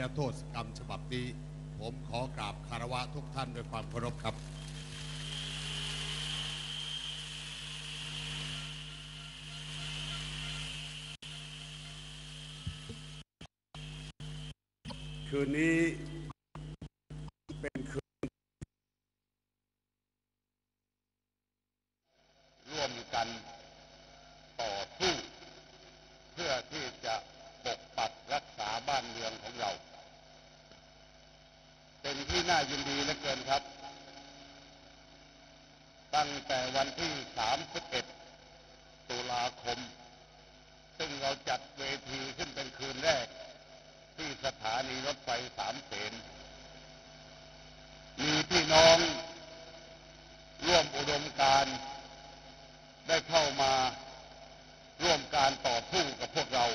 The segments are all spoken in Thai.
นื้อโทษกรรมฉบับนี้ ผมขอกราบคารวะทุกท่านด้วยความเคารพครับ คืนนี้คืน ร่วมกันต่อสู้เพื่อที่จะปกปักรักษาบ้านเมืองของเรา เป็นที่น่ายินดีเหลือเกินครับ ตั้งแต่วันที่ 31 ตุลาคม ซึ่งเราจัดเวทีขึ้นเป็นคืนแรก ที่สถานีรถไฟสามเสน มีพี่น้องร่วมอุดมการณ์ได้เข้ามาร่วมการต่อสู้กับพวกเรา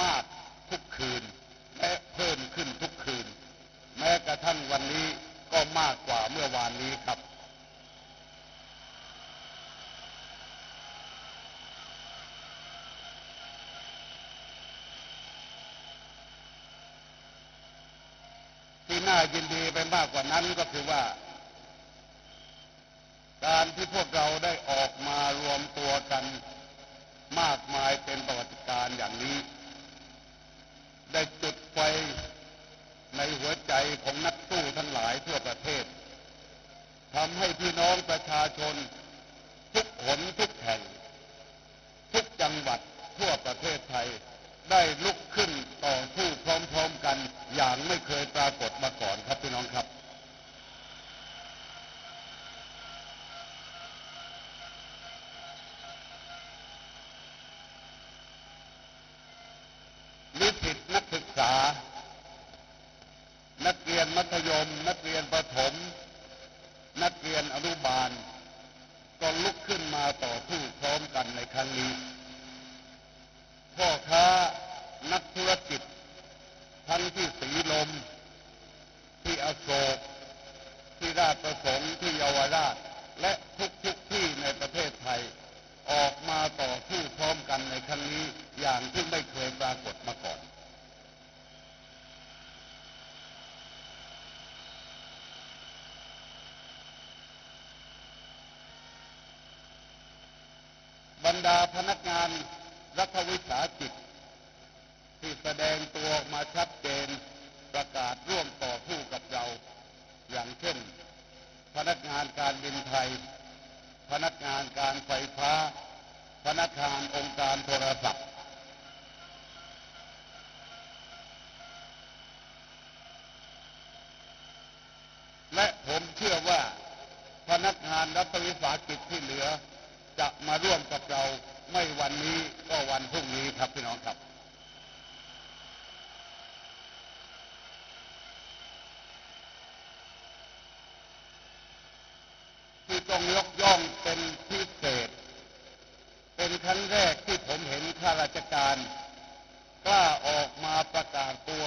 มากทุกคืน และเพิ่มขึ้นทุกคืน แม้กระทั่งวันนี้ก็มากกว่า เมื่อวานนี้ครับ ที่น่ายินดีไปมากกว่านั้นก็คือว่า การที่พวกเราได้ออกมารวมตัวกันมากมายเป็นประวัติการณ์อย่างนี้ ได้จุดไฟในหัวใจของนักสู้ทั้งหลายทั่วประเทศ ทำให้พี่น้องประชาชน ทุกหนทุกแห่ง ทุกจังหวัดทั่วประเทศไทย ได้ลุกขึ้นต่อสู้พร้อมๆกันอย่างไม่เคยปรากฏมาก่อนครับพี่น้องครับ นิสิตนักศึกษา นักเรียนมัธยม นักเรียนประถม นักเรียนอนุบาล ก็ลุกขึ้นมาต่อสู้พร้อมกันในครั้งนี้ พ่อค้านักธุรกิจ ทั้งที่สีลม ที่อโศก ที่ราชประสงค์ที่เยาวราช และทุกๆที่ในประเทศไทย ออกมาต่อสู้พร้อมกันในครั้งนี้อย่างที่ไม่เคยปรากฏมาก่อน บรรดา พนักงานรัฐวิสาหกิจ ที่แสดงตัวออกมาชัดเจนประกาศร่วมต่อสู้กับเรา อย่างเช่น พนักงานการบินไทย พนักงานการไฟฟ้า พนักงานองค์การโทรศัพท์และผมเชื่อว่าพนักงานรัฐวิสาหกิจที่เหลือ จะมาร่วมกับเรา ไม่วันนี้ก็วันพรุ่งนี้ครับพี่น้องครับ ที่ต้องยกย่องเป็นพิเศษ เป็นครั้งแรกที่ผมเห็นข้าราชการกล้าออกมาประกาศตัว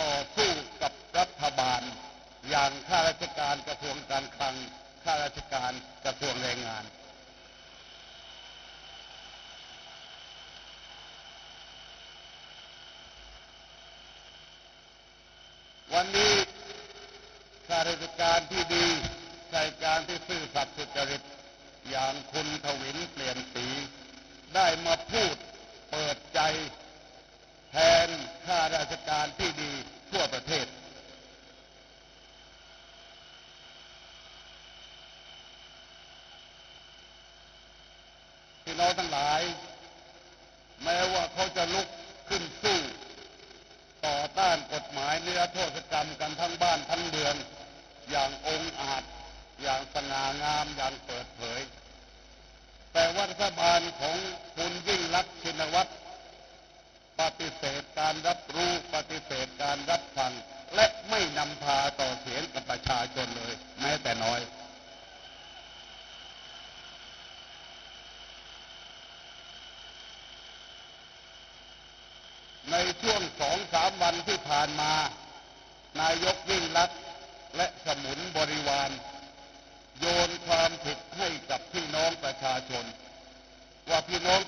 ต่อสู้กับรัฐบาล อย่างข้าราชการกระทรวงการคลังข้าราชการกระทรวงแรงงาน วันนี้ข้า ราชการที่ดีใส่การที่ซื่อสัตย์สุจริต อย่างคุณทวินเปลี่ยนสี ได้มาพูดเปิดใจ แทนข้าราชการที่ดีทั่วประเทศ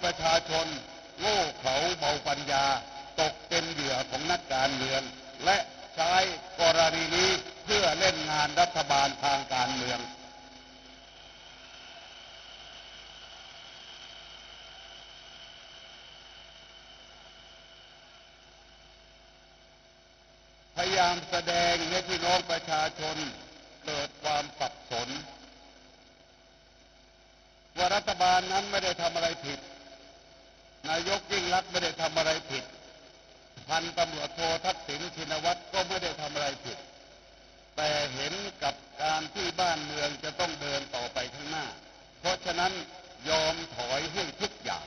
ประชาชนโง่เขาเบาปัญญา ตกเป็นเหยื่อของนักการเมือง และใช้กรณีนี้เพื่อเล่นงานรัฐบาลทางการเมือง พยายามแสดงให้พี่น้องประชาชนเกิดความสับสน ว่ารัฐบาลนั้นไม่ได้ทำอะไรผิด นายกยิ่งรักไม่ได้ทำอะไรผิด พันตำรวจโททักษิณชินวัตรก็ไม่ได้ทำอะไรผิด แต่เห็นกับการที่บ้านเมืองจะต้องเดินต่อไปข้างหน้า เพราะฉะนั้นยอมถอยให้ทุกอย่าง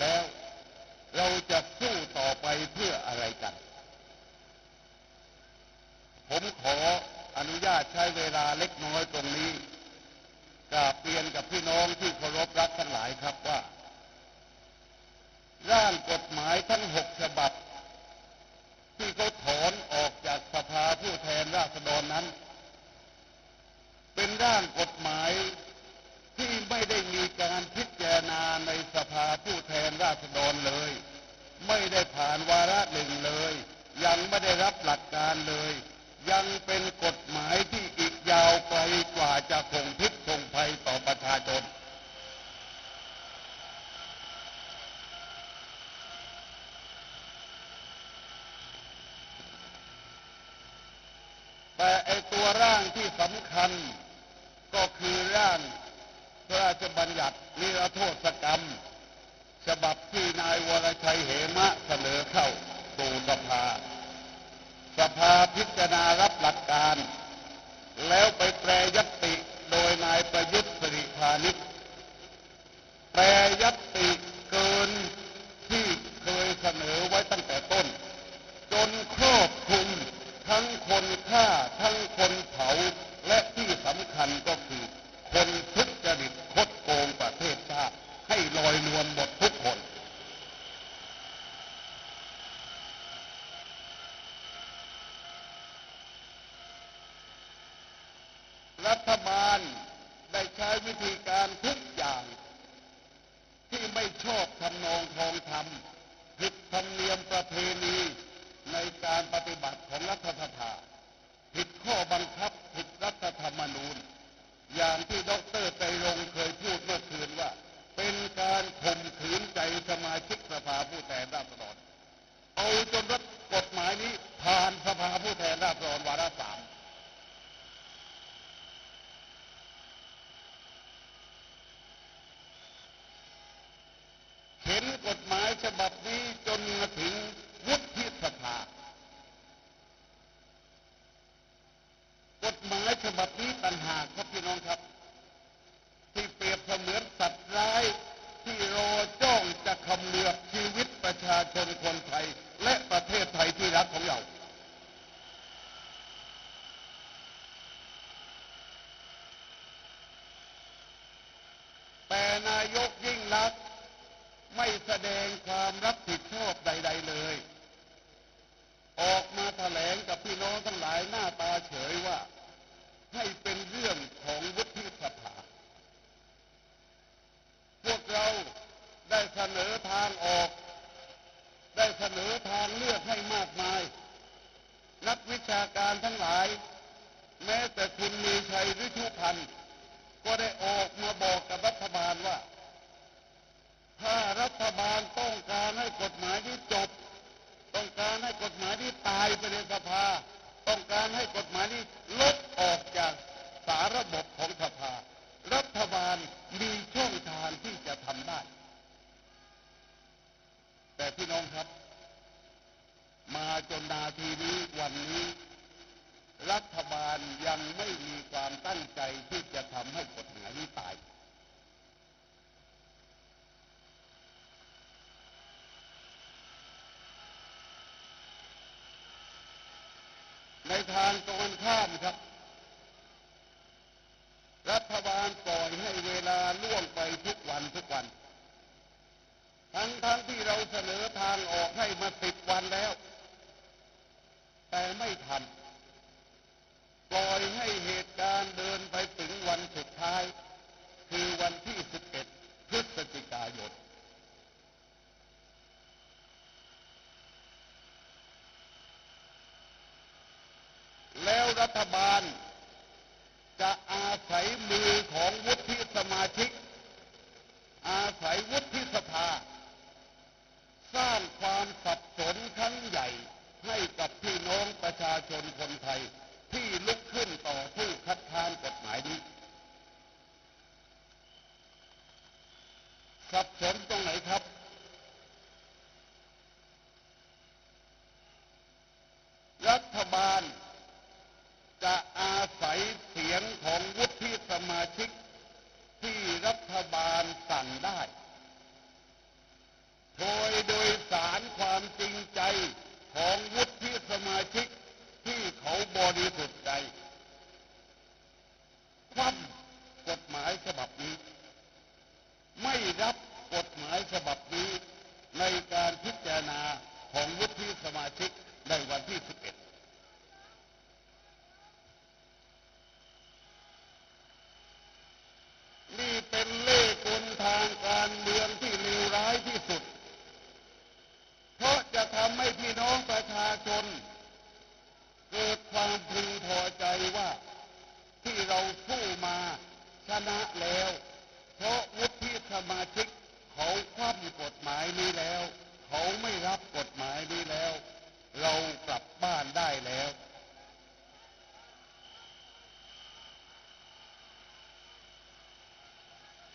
แล้ว เรา ก็คือร่างพระราชบัญญัตินิรโทษกรรม ฉบับที่นายวรชัยเหมะเสนอเข้าสู่สภา สภาพิจารณารับหลักการ แล้วไปแปรยติโดยนายประยุทธ์สิริพานิช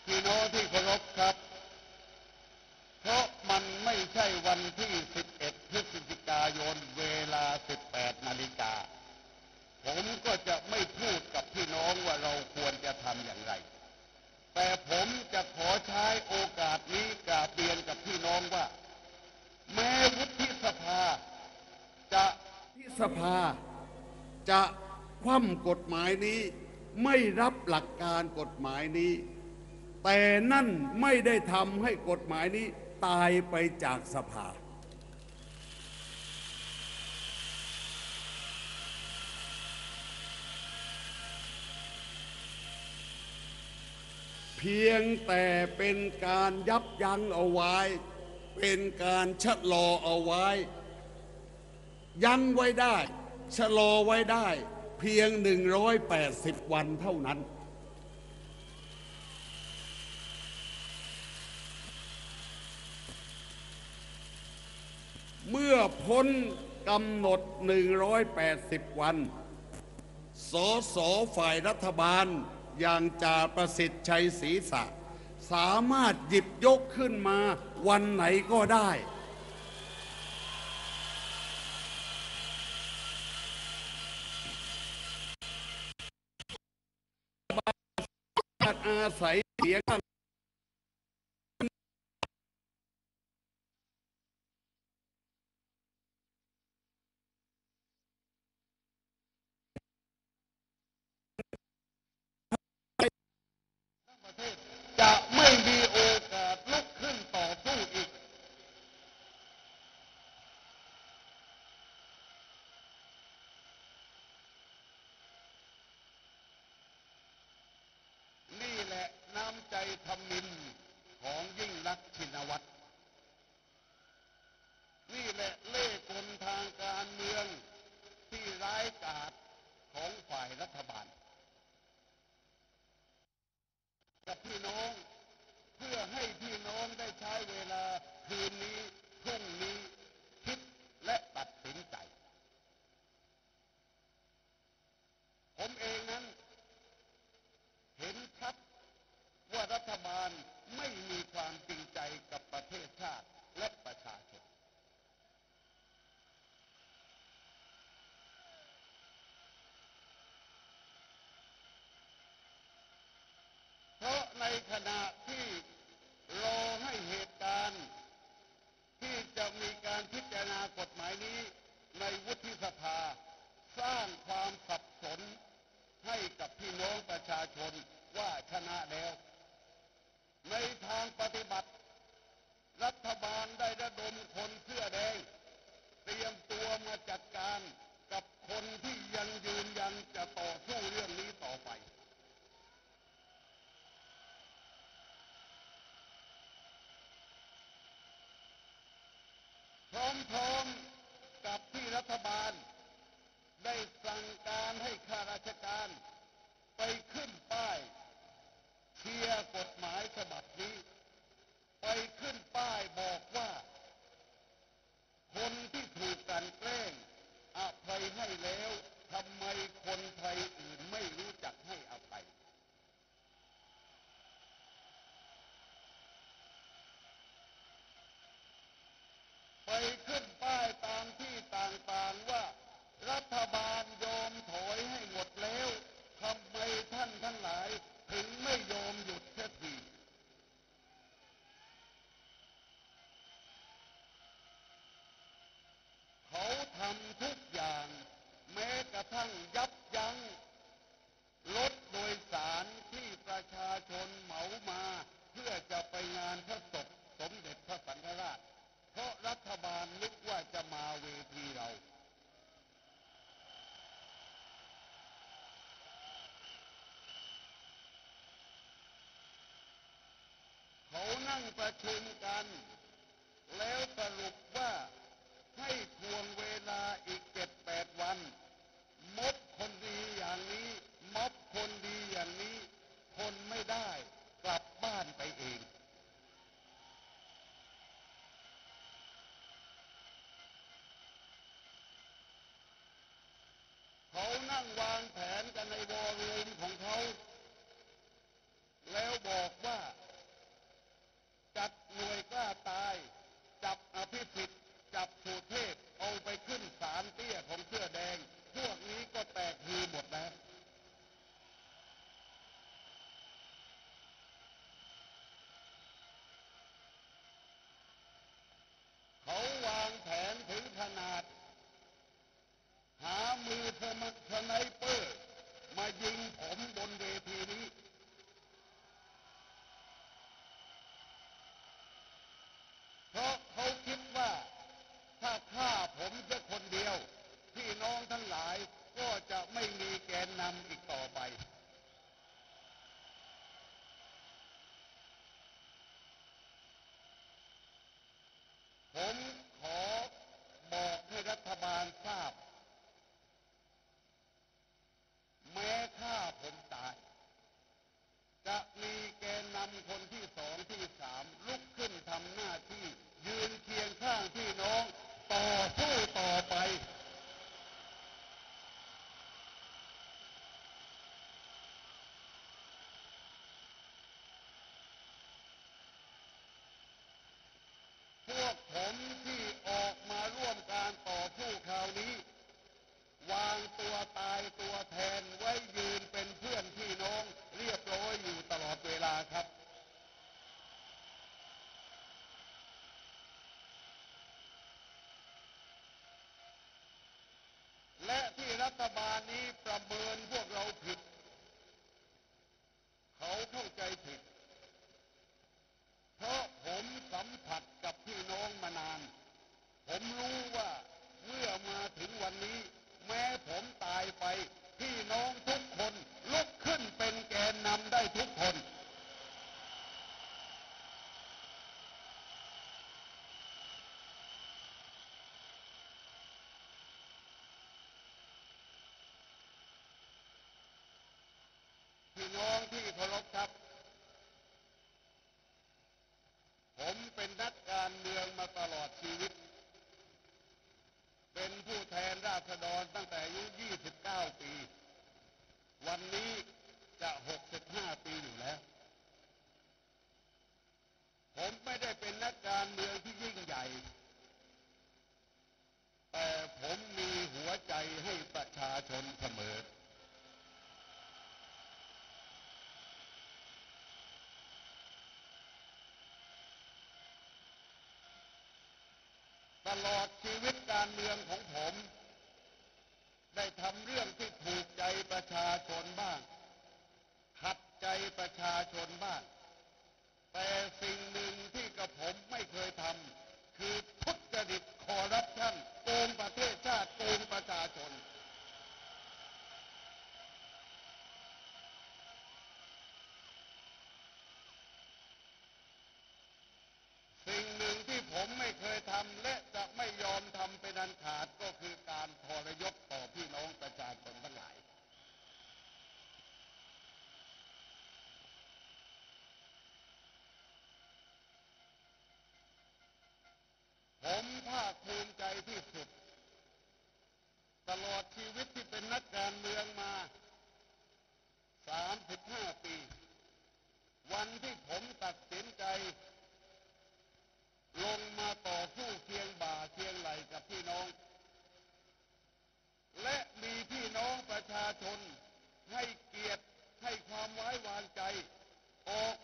พี่น้องที่เคารพครับ เพราะมันไม่ใช่วันที่ 11 พฤศจิกายนเวลา 18 นาฬิกา ผมก็จะไม่พูดกับพี่น้องว่าเราควรจะทำอย่างไร แต่ผมจะขอใช้โอกาสนี้กราบเรียนกับพี่น้องว่า แม้วุฒิสภา จะที่สภาจะคว่ำกฎหมายนี้ ไม่รับหลักการกฎหมายนี้ แต่นั่นไม่ได้ทำให้กฎหมายนี้ตายไปจากสภา เพียงแต่เป็นการยับยั้งเอาไว้ เป็นการชะลอเอาไว้ ยั้งไว้ได้ ชะลอไว้ได้ เพียง 180 วันเท่านั้น เมื่อพ้นกำหนด 180 วัน สสฝ่ายรัฐบาลอย่างจ่าประสิทธิ์ชัยศรีษะ สามารถหยิบยกขึ้นมาวันไหนก็ได้ อาศัยเสียง นั่งประชุมกัน แล้วสรุป ตลอดชีวิตการเมืองของผม ได้ทำเรื่องที่ถูกใจประชาชนบ้าง ขัดใจประชาชนบ้าง แต่สิ่งหนึ่งที่กระผมไม่เคยทำคือทุจริตคอร์รัปชันโกงประเทศชาติโกงประชาชน จากชีวิตที่เป็นนักการเมืองมา35ปี วันที่ผมตัดสินใจ ลงมาต่อสู้เคียงบ่าเคียงไหลกับพี่น้อง และมีพี่น้องประชาชนให้เกียรติให้ความไว้วางใจ ออก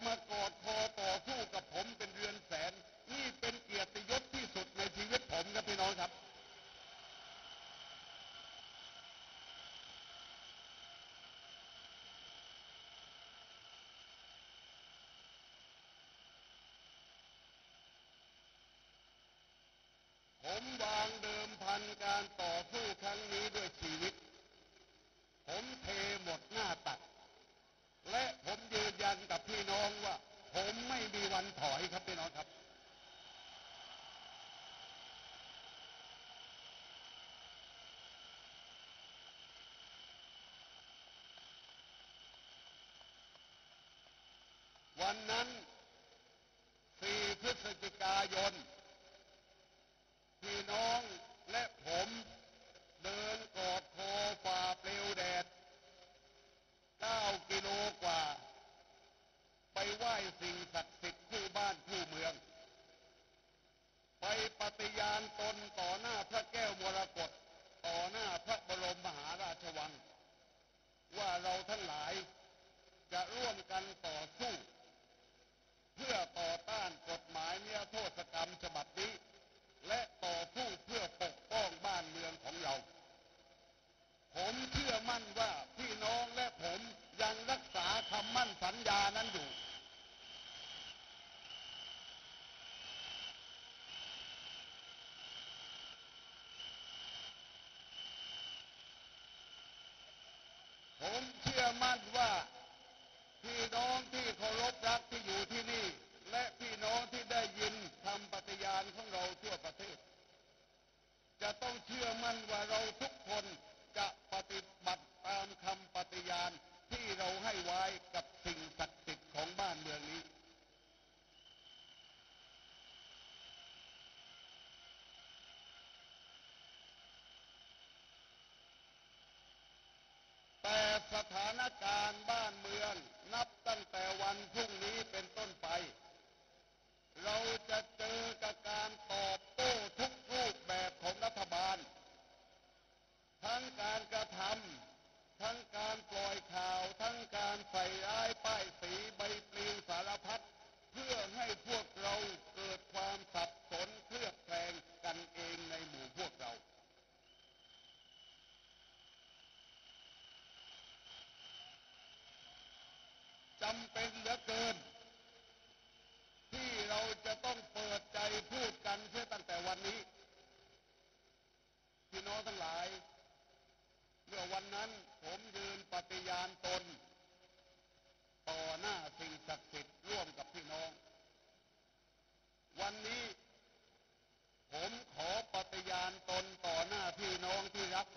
วันนั้น 4 พฤศจิกายน บ้านเมือง นับตั้งแต่วันพรุ่งนี้เป็นต้นไป เราจะ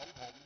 ของผม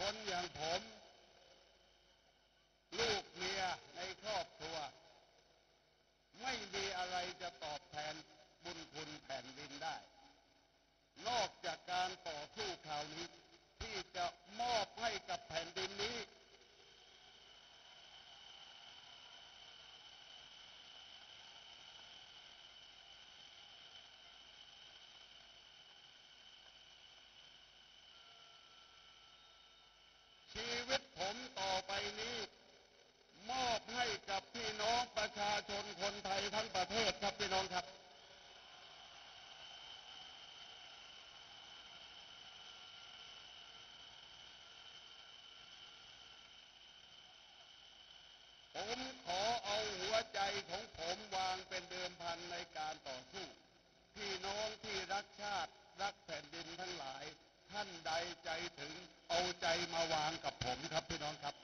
คนอย่างผม ชีวิตผมต่อไปนี้ มอบให้กับพี่น้องประชาชนคนไทยทั้งประเทศครับพี่น้องครับ ผมขอเอาหัวใจของผมวางเป็นเดิมพันในการต่อสู้ พี่น้องที่รักชาติรักแผ่นดินทั้งหลาย ท่านใดใจถึง ใจมาวางกับผมครับพี่น้องครับ